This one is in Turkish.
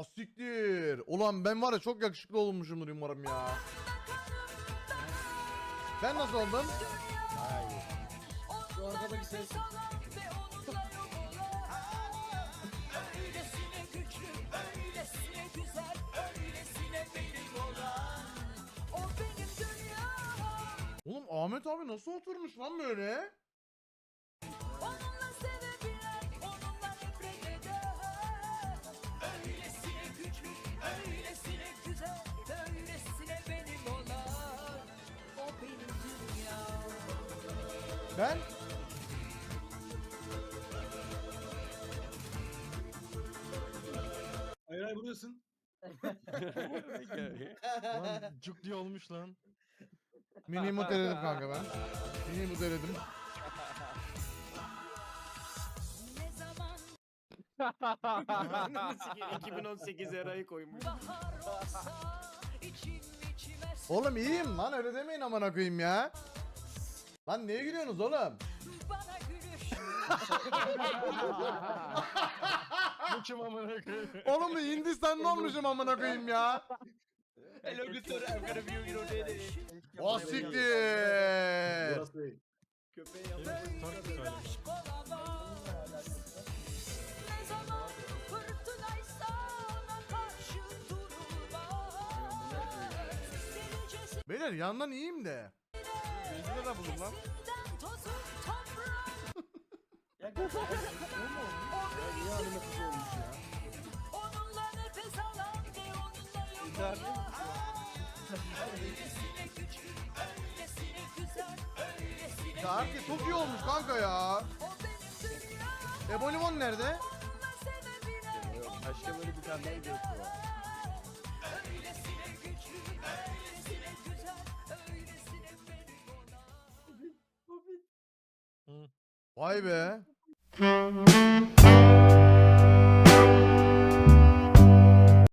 Asiktir. Ulan ben var ya çok yakışıklı olmuşumdur umarım ya. Ben nasıl oldum? Şu arkadaki ses. Oğlum Ahmet abi nasıl oturmuş lan böyle? Ben? Hayır hayır buradasın. Lan cuk diye olmuş lan. Mini muteledim kanka ben. Mini muteledim. Ne zaman 2018 erayı koymuş. bahar olsa, içim içime Oğlum iyiyim lan öyle demeyin amına koyayım ya. Lan niye gülüyorsunuz oğlum? bana gülüş. Bu kim amına koyayım? Oğlum bir Hindistanlı olmuşum amına koyayım ya. Hello good sir, I'm gonna view you today. Asiktir. Burası değil. Köpeği Benim yapar. kız Tarık söyledi. aşk olamaz. Ne zaman fırtınaysa ona karşı durulmaz. Delicesine Beyler yandan iyiyim de. Benzine de bulun lan. Niye anime kızı olmuş ya? Onunla nefes alan ve onunla yok olan. Öylesine güçlü, öylesine güzel, öylesine Şarkı çok iyi olmuş kanka ya. o benim dünyam. Nerede? Sevebilen, Başka böyle bir tane daha video Vay be.